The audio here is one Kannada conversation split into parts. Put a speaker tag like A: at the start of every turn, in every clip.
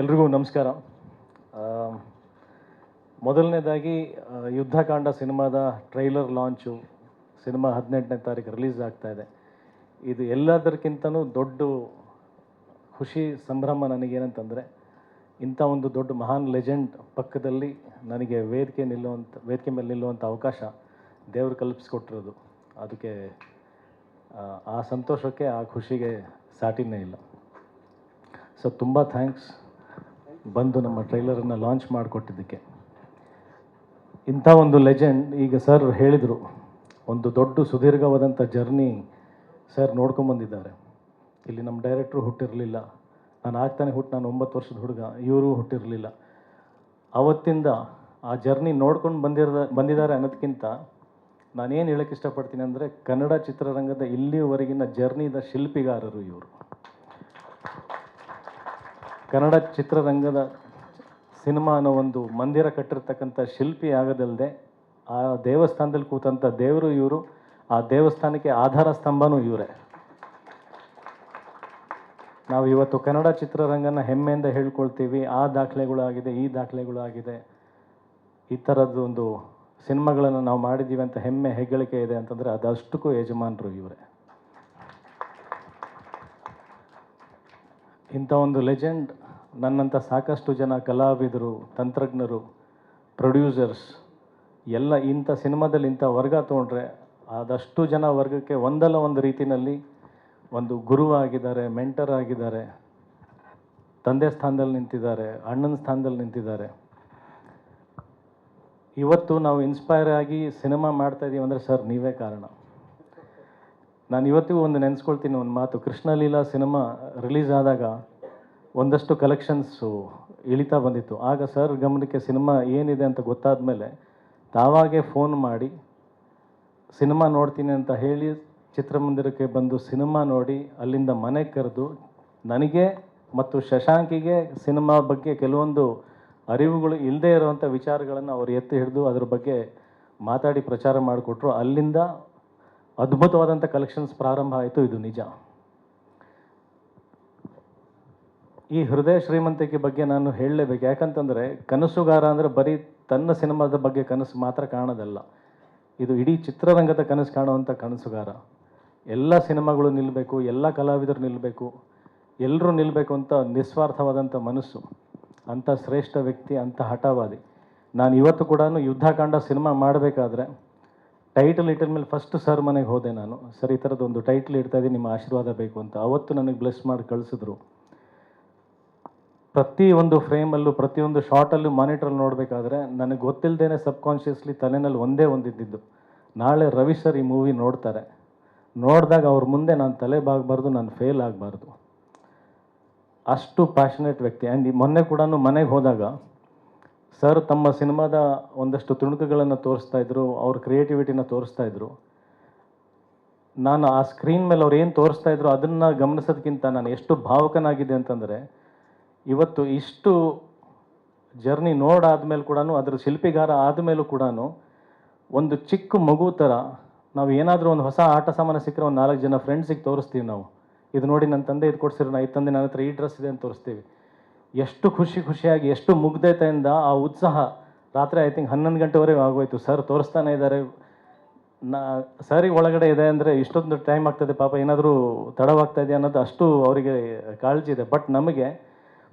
A: ಎಲ್ರಿಗೂ ನಮಸ್ಕಾರ. ಮೊದಲನೇದಾಗಿ ಯುದ್ಧಕಾಂಡ ಸಿನಿಮಾದ ಟ್ರೈಲರ್ ಲಾಂಚು ಸಿನಿಮಾ ಹದಿನೆಂಟನೇ ತಾರೀಕು ರಿಲೀಸ್ ಆಗ್ತಾ ಇದೆ. ಇದು ಎಲ್ಲದಕ್ಕಿಂತನೂ ದೊಡ್ಡ ಖುಷಿ, ಸಂಭ್ರಮ ನನಗೇನಂತಂದರೆ, ಇಂಥ ಒಂದು ದೊಡ್ಡ ಮಹಾನ್ ಲೆಜೆಂಡ್ ಪಕ್ಕದಲ್ಲಿ ನನಗೆ ವೇದಿಕೆ ನಿಲ್ಲುವಂಥ ವೇದಿಕೆ ಮೇಲೆ ನಿಲ್ಲುವಂಥ ಅವಕಾಶ ದೇವರು ಕಲ್ಪಿಸ್ಕೊಟ್ಟಿರೋದು. ಅದಕ್ಕೆ, ಆ ಸಂತೋಷಕ್ಕೆ, ಆ ಖುಷಿಗೆ ಸಾಟಿನೇ ಇಲ್ಲ. ಸೊ ತುಂಬ ಥ್ಯಾಂಕ್ಸ್ ಬಂದು ನಮ್ಮ ಟ್ರೈಲರನ್ನು ಲಾಂಚ್ ಮಾಡಿಕೊಟ್ಟಿದ್ದಕ್ಕೆ. ಇಂಥ ಒಂದು ಲೆಜೆಂಡ್, ಈಗ ಸರ್ ಹೇಳಿದರು, ಒಂದು ದೊಡ್ಡ ಸುದೀರ್ಘವಾದಂಥ ಜರ್ನಿ ಸರ್ ನೋಡ್ಕೊಂಬಂದಿದ್ದಾರೆ. ಇಲ್ಲಿ ನಮ್ಮ ಡೈರೆಕ್ಟ್ರು ಹುಟ್ಟಿರಲಿಲ್ಲ. ನಾನು ಆಗ್ತಾನೆ ಹುಟ್ಟು ನಾನು ಒಂಬತ್ತು ವರ್ಷದ ಹುಡುಗ, ಇವರು ಹುಟ್ಟಿರಲಿಲ್ಲ. ಅವತ್ತಿಂದ ಆ ಜರ್ನಿ ನೋಡ್ಕೊಂಡು ಬಂದಿರದ, ಬಂದಿದ್ದಾರೆ ಅನ್ನೋದಕ್ಕಿಂತ ನಾನೇನು ಹೇಳೋಕ್ಕೆ ಇಷ್ಟಪಡ್ತೀನಿ ಅಂದರೆ ಕನ್ನಡ ಚಿತ್ರರಂಗದ ಇಲ್ಲಿಯವರೆಗಿನ ಜರ್ನಿದ ಶಿಲ್ಪಿಗಾರರು ಇವರು. ಕನ್ನಡ ಚಿತ್ರರಂಗದ ಸಿನಿಮಾ ಅನ್ನೋ ಒಂದು ಮಂದಿರ ಕಟ್ಟಿರ್ತಕ್ಕಂಥ ಶಿಲ್ಪಿ ಆಗೋದಲ್ಲದೆ ಆ ದೇವಸ್ಥಾನದಲ್ಲಿ ಕೂತಂಥ ದೇವರು ಇವರು, ಆ ದೇವಸ್ಥಾನಕ್ಕೆ ಆಧಾರ ಸ್ತಂಭನೂ ಇವರೇ. ನಾವು ಇವತ್ತು ಕನ್ನಡ ಚಿತ್ರರಂಗನ ಹೆಮ್ಮೆಯಿಂದ ಹೇಳ್ಕೊಳ್ತೀವಿ, ಆ ದಾಖಲೆಗಳಾಗಿದೆ, ಈ ದಾಖಲೆಗಳಾಗಿದೆ, ಈ ಥರದ್ದು ಒಂದು ಸಿನಿಮಾಗಳನ್ನು ನಾವು ಮಾಡಿದ್ದೀವಿ ಅಂತ ಹೆಮ್ಮೆ, ಹೆಗ್ಗಳಿಕೆ ಇದೆ ಅಂತಂದರೆ ಅದಷ್ಟಕ್ಕೂ ಯಜಮಾನರು ಇವರೇ. ಇಂಥ ಒಂದು ಲೆಜೆಂಡ್ ನನ್ನಂಥ ಸಾಕಷ್ಟು ಜನ ಕಲಾವಿದರು, ತಂತ್ರಜ್ಞರು ಪ್ರೊಡ್ಯೂಸರ್ಸ್ ಎಲ್ಲ ಇಂಥ ಸಿನಿಮಾದಲ್ಲಿ ಇಂಥ ವರ್ಗ ತೊಗೊಂಡ್ರೆ ಆದಷ್ಟು ಜನ ವರ್ಗಕ್ಕೆ ಒಂದಲ್ಲ ಒಂದು ರೀತಿಯಲ್ಲಿ ಒಂದು ಗುರು ಆಗಿದ್ದಾರೆ ಮೆಂಟರ್ ಆಗಿದ್ದಾರೆ, ತಂದೆ ಸ್ಥಾನದಲ್ಲಿ ನಿಂತಿದ್ದಾರೆ, ಅಣ್ಣನ ಸ್ಥಾನದಲ್ಲಿ ನಿಂತಿದ್ದಾರೆ. ಇವತ್ತು ನಾವು ಇನ್ಸ್ಪೈರ್ ಆಗಿ ಸಿನಿಮಾ ಮಾಡ್ತಾ ಇದ್ದೀವಿ ಅಂದರೆ ಸರ್ ನೀವೇ ಕಾರಣ. ನಾನು ಇವತ್ತಿಗೂ ಒಂದು ನೆನೆಸ್ಕೊಳ್ತೀನಿ ಒಂದು ಮಾತು. ಕೃಷ್ಣಲೀಲಾ ಸಿನಿಮಾ ರಿಲೀಸ್ ಆದಾಗ ಒಂದಷ್ಟು ಕಲೆಕ್ಷನ್ಸು ಇಳಿತಾ ಬಂದಿತ್ತು. ಆಗ ಸರ್ ಗಮನಕ್ಕೆ ಸಿನಿಮಾ ಏನಿದೆ ಅಂತ ಗೊತ್ತಾದ ಮೇಲೆ ತಾವಾಗೇ ಫೋನ್ ಮಾಡಿ ಸಿನಿಮಾ ನೋಡ್ತೀನಿ ಅಂತ ಹೇಳಿ ಚಿತ್ರಮಂದಿರಕ್ಕೆ ಬಂದು ಸಿನಿಮಾ ನೋಡಿ, ಅಲ್ಲಿಂದ ಮನೆ ಕರೆದು ನನಗೆ ಮತ್ತು ಶಶಾಂಕಿಗೆ ಸಿನಿಮಾ ಬಗ್ಗೆ ಕೆಲವೊಂದು ಅರಿವುಗಳು ಇಲ್ಲದೆ ಇರುವಂಥ ವಿಚಾರಗಳನ್ನು ಅವರು ಎತ್ತಿ ಹಿಡಿದು ಅದ್ರ ಬಗ್ಗೆ ಮಾತಾಡಿ ಪ್ರಚಾರ ಮಾಡಿಕೊಟ್ರು. ಅಲ್ಲಿಂದ ಅದ್ಭುತವಾದಂಥ ಕಲೆಕ್ಷನ್ಸ್ ಪ್ರಾರಂಭ ಆಯಿತು, ಇದು ನಿಜ. ಈ ಹೃದಯ ಶ್ರೀಮಂತಿಕೆ ಬಗ್ಗೆ ನಾನು ಹೇಳಲೇಬೇಕು. ಯಾಕಂತಂದರೆ ಕನಸುಗಾರ ಅಂದರೆ ಬರೀ ತನ್ನ ಸಿನಿಮಾದ ಬಗ್ಗೆ ಕನಸು ಮಾತ್ರ ಕಾಣೋದಲ್ಲ. ಇದು ಇಡೀ ಚಿತ್ರರಂಗದ ಕನಸು ಕಾಣುವಂಥ ಕನಸುಗಾರ. ಎಲ್ಲ ಸಿನಿಮಾಗಳು ನಿಲ್ಲಬೇಕು ಎಲ್ಲ ಕಲಾವಿದರು ನಿಲ್ಲಬೇಕು ಎಲ್ಲರೂ ನಿಲ್ಲಬೇಕು ಅಂತ ನಿಸ್ವಾರ್ಥವಾದಂಥ ಮನಸ್ಸು, ಅಂಥ ಶ್ರೇಷ್ಠ ವ್ಯಕ್ತಿ, ಅಂಥ ಹಠವಾದಿ. ನಾನು ಇವತ್ತು ಕೂಡ ಯುದ್ಧಕಾಂಡ ಸಿನಿಮಾ ಮಾಡಬೇಕಾದ್ರೆ ಟೈಟಲ್ ಇಟ್ಟ ಮೇಲೆ ಫಸ್ಟ್ ಸರ್ ಮನೆಗೆ ಹೋದೆ ನಾನು. ಸರ್, ಈ ಥರದ್ದು ಒಂದು ಟೈಟ್ಲ್ ಇಡ್ತಾ ಇದ್ದೀನಿ, ನಿಮ್ಮ ಆಶೀರ್ವಾದ ಬೇಕು ಅಂತ. ಅವತ್ತು ನನಗೆ ಬ್ಲೆಸ್ ಮಾಡಿ ಕಳಿಸಿದ್ರು. ಪ್ರತಿ ಒಂದು ಫ್ರೇಮಲ್ಲೂ, ಪ್ರತಿಯೊಂದು ಶಾರ್ಟಲ್ಲೂ ಮಾನಿಟ್ರಲ್ಲಿ ನೋಡಬೇಕಾದ್ರೆ ನನಗೆ ಗೊತ್ತಿಲ್ಲದೇನೆ ಸಬ್ಕಾನ್ಷಿಯಸ್ಲಿ ತಲೆನಲ್ಲಿ ಒಂದೇ ಒಂದಿದ್ದಿದ್ದು. ನಾಳೆ ರವಿ ಸರ್ ಈ ಮೂವಿ ನೋಡ್ತಾರೆ. ನೋಡಿದಾಗ ಅವ್ರ ಮುಂದೆ ನಾನು ತಲೆ ಬಾಗಬಾರ್ದು, ನಾನು ಫೇಲ್ ಆಗಬಾರ್ದು. ಅಷ್ಟು ಪ್ಯಾಷನೇಟ್ ವ್ಯಕ್ತಿ. ಆ್ಯಂಡ್ ಮೊನ್ನೆ ಕೂಡ ಮನೆಗೆ ಹೋದಾಗ ಸರ್ ತಮ್ಮ ಸಿನಿಮಾದ ಒಂದಷ್ಟು ತುಣುಕುಗಳನ್ನು ತೋರಿಸ್ತಾ ಇದ್ರು, ಅವ್ರ ಕ್ರಿಯೇಟಿವಿಟಿನ ತೋರಿಸ್ತಾ ಇದ್ರು. ನಾನು ಆ ಸ್ಕ್ರೀನ್ ಮೇಲೆ ಅವ್ರು ಏನು ತೋರಿಸ್ತಾ ಇದ್ರು ಅದನ್ನು ಗಮನಿಸೋದಕ್ಕಿಂತ ನಾನು ಎಷ್ಟು ಭಾವಕನಾಗಿದೆ ಅಂತಂದರೆ ಇವತ್ತು ಇಷ್ಟು ಜರ್ನಿ ನೋಡಾದ್ಮೇಲೆ ಕೂಡ ಅದ್ರ ಶಿಲ್ಪಿಗಾರ ಆದಮೇಲೂ ಕೂಡ ಒಂದು ಚಿಕ್ಕ ಮಗು ಥರ ನಾವು ಏನಾದರೂ ಒಂದು ಹೊಸ ಆಟ ಸಾಮಾನು ಸಿಕ್ಕರೆ ಒಂದು ನಾಲ್ಕು ಜನ ಫ್ರೆಂಡ್ಸಿಗೆ ತೋರಿಸ್ತೀವಿ ನಾವು. ಇದು ನೋಡಿ ನನ್ನ ತಂದೆ ಇದು ಕೊಡ್ಸಿರ, ನಾ ತಂದೆ ನನ್ನ ಹತ್ರ ಈ ಡ್ರೆಸ್ ಇದೆ ಅಂತ ತೋರಿಸ್ತೀವಿ. ಎಷ್ಟು ಖುಷಿ ಖುಷಿಯಾಗಿ, ಎಷ್ಟು ಮುಗ್ಧತೆಯಿಂದ ಆ ಉತ್ಸಾಹ ರಾತ್ರಿ ಐ ತಿಂಕ್ ಹನ್ನೊಂದು ಗಂಟೆವರೆಗೆ ಆಗೋಯ್ತು. ಸರ್ ತೋರಿಸ್ತಾನೆ ಇದ್ದಾರೆ ನಾ, ಸರಿ ಒಳಗಡೆ ಇದೆ ಅಂದರೆ ಇಷ್ಟೊಂದು ಟೈಮ್ ಆಗ್ತದೆ ಪಾಪ, ಏನಾದರೂ ತಡವಾಗ್ತಾ ಇದೆ ಅನ್ನೋದು ಅಷ್ಟು ಅವರಿಗೆ ಕಾಳಜಿ ಇದೆ. ಬಟ್ ನಮಗೆ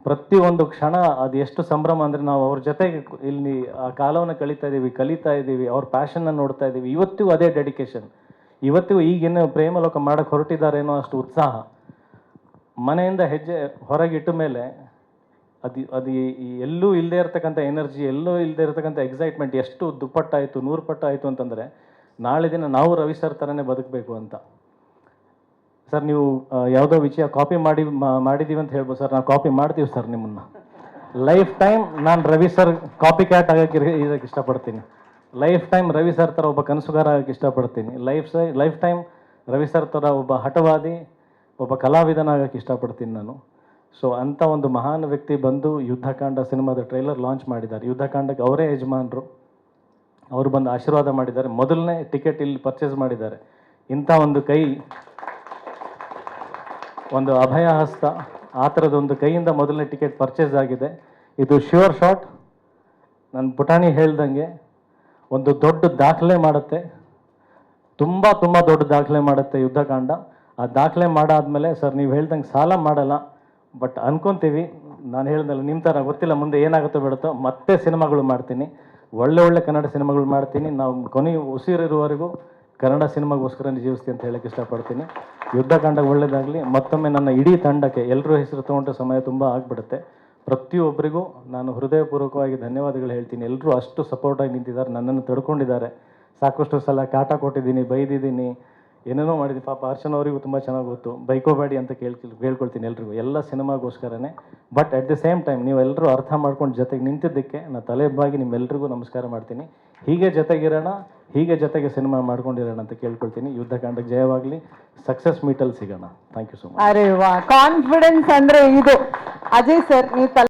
A: ಪ್ರತಿಯೊಂದು ಕ್ಷಣ ಅದು ಎಷ್ಟು ಸಂಭ್ರಮ ಅಂದರೆ ನಾವು ಅವ್ರ ಜೊತೆಗೆ ಇಲ್ಲಿ ಆ ಕಾಲವನ್ನು ಕಳೀತಾ ಇದ್ದೀವಿ, ಕಲಿತಾ ಇದ್ದೀವಿ, ಅವ್ರ ಪ್ಯಾಷನ್ನ ನೋಡ್ತಾ ಇದ್ದೀವಿ. ಇವತ್ತಿಗೂ ಅದೇ ಡೆಡಿಕೇಶನ್ ಇವತ್ತಿಗೂ ಈಗೇನು ಪ್ರೇಮಲೋಕ ಮಾಡೋಕ್ಕೆ ಹೊರಟಿದ್ದಾರೇನೋ ಅಷ್ಟು ಉತ್ಸಾಹ. ಮನೆಯಿಂದ ಹೆಜ್ಜೆ ಹೊರಗಿಟ್ಟ ಮೇಲೆ ಅದು ಅದು ಎಲ್ಲೂ ಇಲ್ಲದೆ ಇರತಕ್ಕಂಥ ಎನರ್ಜಿ ಎಲ್ಲೂ ಇಲ್ಲದೆ ಇರತಕ್ಕಂಥ ಎಕ್ಸೈಟ್ಮೆಂಟ್ ಎಷ್ಟು ದುಪ್ಪಟ್ಟಾಯಿತು ನೂರು ಪಟ್ಟಾಯಿತು ಅಂತಂದರೆ ನಾಳೆ ದಿನ ನಾವು ರವಿ ಸರ್ ಥರನೇ ಬದುಕಬೇಕು ಅಂತ. ಸರ್ ನೀವು ಯಾವುದೋ ವಿಷಯ ಕಾಪಿ ಮಾಡಿ ಮಾಡಿದ್ದೀವಿ ಅಂತ ಹೇಳ್ಬೋದು. ಸರ್ ನಾವು ಕಾಪಿ ಮಾಡ್ತೀವಿ ಸರ್ ನಿಮ್ಮನ್ನು. ಲೈಫ್ ಟೈಮ್ ನಾನು ರವಿ ಸರ್ ಕಾಪಿ ಕ್ಯಾಟ್ ಆಗೋಕ್ಕೆ ಇದಕ್ಕೆ ಇಷ್ಟಪಡ್ತೀನಿ. ಲೈಫ್ ಟೈಮ್ ರವಿ ಸರ್ ಥರ ಒಬ್ಬ ಕನಸುಗಾರ ಆಗೋಕ್ಕೆ ಇಷ್ಟಪಡ್ತೀನಿ. ಲೈಫ್ ಸೈ ಲೈಫ್ ಟೈಮ್ ರವಿ ಸರ್ ಥರ ಒಬ್ಬ ಹಠವಾದಿ, ಒಬ್ಬ ಕಲಾವಿದನಾಗಕ್ಕೆ ಇಷ್ಟಪಡ್ತೀನಿ ನಾನು. ಸೊ ಅಂಥ ಒಂದು ಮಹಾನ್ ವ್ಯಕ್ತಿ ಬಂದು ಯುದ್ಧಕಾಂಡ ಸಿನಿಮಾದ ಟ್ರೈಲರ್ ಲಾಂಚ್ ಮಾಡಿದ್ದಾರೆ. ಯುದ್ಧಕಾಂಡಕ್ಕೆ ಅವರೇ ಯಜಮಾನರು. ಅವರು ಬಂದು ಆಶೀರ್ವಾದ ಮಾಡಿದ್ದಾರೆ. ಮೊದಲನೇ ಟಿಕೆಟ್ ಇಲ್ಲಿ ಪರ್ಚೇಸ್ ಮಾಡಿದ್ದಾರೆ. ಇಂಥ ಒಂದು ಕೈ ಒಂದು ಅಭಯ ಹಸ್ತ ಆ ಥರದೊಂದು ಕೈಯಿಂದ ಮೊದಲನೇ ಟಿಕೆಟ್ ಪರ್ಚೇಸ್ ಆಗಿದೆ. ಇದು ಶ್ಯೂರ್ ಶಾಟ್. ನನ್ನ ಪುಟಾಣಿ ಹೇಳ್ದಂಗೆ ಒಂದು ದೊಡ್ಡ ದಾಖಲೆ ಮಾಡುತ್ತೆ. ತುಂಬ ತುಂಬ ದೊಡ್ಡ ದಾಖಲೆ ಮಾಡುತ್ತೆ ಯುದ್ಧಕಾಂಡ. ಆ ದಾಖಲೆ ಮಾಡಾದಮೇಲೆ ಸರ್, ನೀವು ಹೇಳ್ದಂಗೆ ಸಾಲ ಮಾಡಲ್ಲ. ಬಟ್ ಅನ್ಕೊಂತೀವಿ. ನಾನು ಹೇಳ್ದಲ್ಲ, ನಿಮ್ಮ ಥರ ಗೊತ್ತಿಲ್ಲ, ಮುಂದೆ ಏನಾಗುತ್ತೋ ಬಿಡುತ್ತೋ, ಮತ್ತೆ ಸಿನಿಮಾಗಳು ಮಾಡ್ತೀನಿ. ಒಳ್ಳೆ ಒಳ್ಳೆ ಕನ್ನಡ ಸಿನಿಮಾಗಳು ಮಾಡ್ತೀನಿ. ನಾವು ಕೊನೆ ಉಸಿರಿರುವವರೆಗೂ ಕನ್ನಡ ಸಿನಿಮಾಗೋಸ್ಕರ ಜೀವಿಸ್ತೀನಿ ಅಂತ ಹೇಳಕ್ಕೆ ಇಷ್ಟಪಡ್ತೀನಿ. ಯುದ್ಧಕಾಂಡ ಒಳ್ಳೇದಾಗಲಿ, ಮತ್ತೊಮ್ಮೆ ನನ್ನ ಇಡೀ ತಂಡಕ್ಕೆ ಎಲ್ಲರೂ ಹೆಸರು ತೊಗೊಂಡ ಸಮಯ ತುಂಬ ಆಗಿಬಿಡುತ್ತೆ. ಪ್ರತಿಯೊಬ್ಬರಿಗೂ ನಾನು ಹೃದಯಪೂರ್ವಕವಾಗಿ ಧನ್ಯವಾದಗಳು ಹೇಳ್ತೀನಿ. ಎಲ್ಲರೂ ಅಷ್ಟು ಸಪೋರ್ಟಾಗಿ ನಿಂತಿದ್ದಾರೆ, ನನ್ನನ್ನು ತಡ್ಕೊಂಡಿದ್ದಾರೆ. ಸಾಕಷ್ಟು ಸಲ ಕಾಟ ಕೊಟ್ಟಿದ್ದೀನಿ, ಬೈದಿದ್ದೀನಿ. ಏನೇನೋ ಮಾಡಿದ್ದೀನಿ. ಪಾಪ ಅರ್ಚನ್ ಅವರಿಗೂ ತುಂಬ ಚೆನ್ನಾಗಿ ಗೊತ್ತು. ಬೈಕೋಬೇಡಿ ಅಂತ ಕೇಳ್, ಕೇಳ್ಕೊಳ್ತೀನಿ ಎಲ್ರಿಗೂ. ಎಲ್ಲ ಸಿನಿಮಾಗೋಸ್ಕರನೇ. But at the same time ನೀವೆಲ್ಲರೂ ಅರ್ಥ ಮಾಡ್ಕೊಂಡು ಜೊತೆಗೆ ನಿಂತಿದ್ದಕ್ಕೆ ನಾನು ತಲೆಬಾಗಿ ನಿಮ್ಮೆಲ್ಲರಿಗೂ ನಮಸ್ಕಾರ ಮಾಡ್ತೀನಿ. ಹೀಗೆ ಜೊತೆಗಿರೋಣ. ಹೀಗೆ ಜೊತೆಗೆ ಸಿನಿಮಾ ಮಾಡ್ಕೊಂಡಿರೋಣ ಅಂತ ಕೇಳ್ಕೊಳ್ತೀನಿ. ಯುದ್ಧಕಾಂಡಕ್ಕೆ ಜಯವಾಗಲಿ. ಸಕ್ಸಸ್ ಮೀಟಲ್ ಸಿಗೋಣ. ಥ್ಯಾಂಕ್ ಯು ಸೊ ಮಚ್
B: ಅರೆ ವಾ ಕಾನ್ಫಿಡೆನ್ಸ್ ಅಂದ್ರೆ ಇದು. ಅಜಯ್ ಸರ್, ನೀವು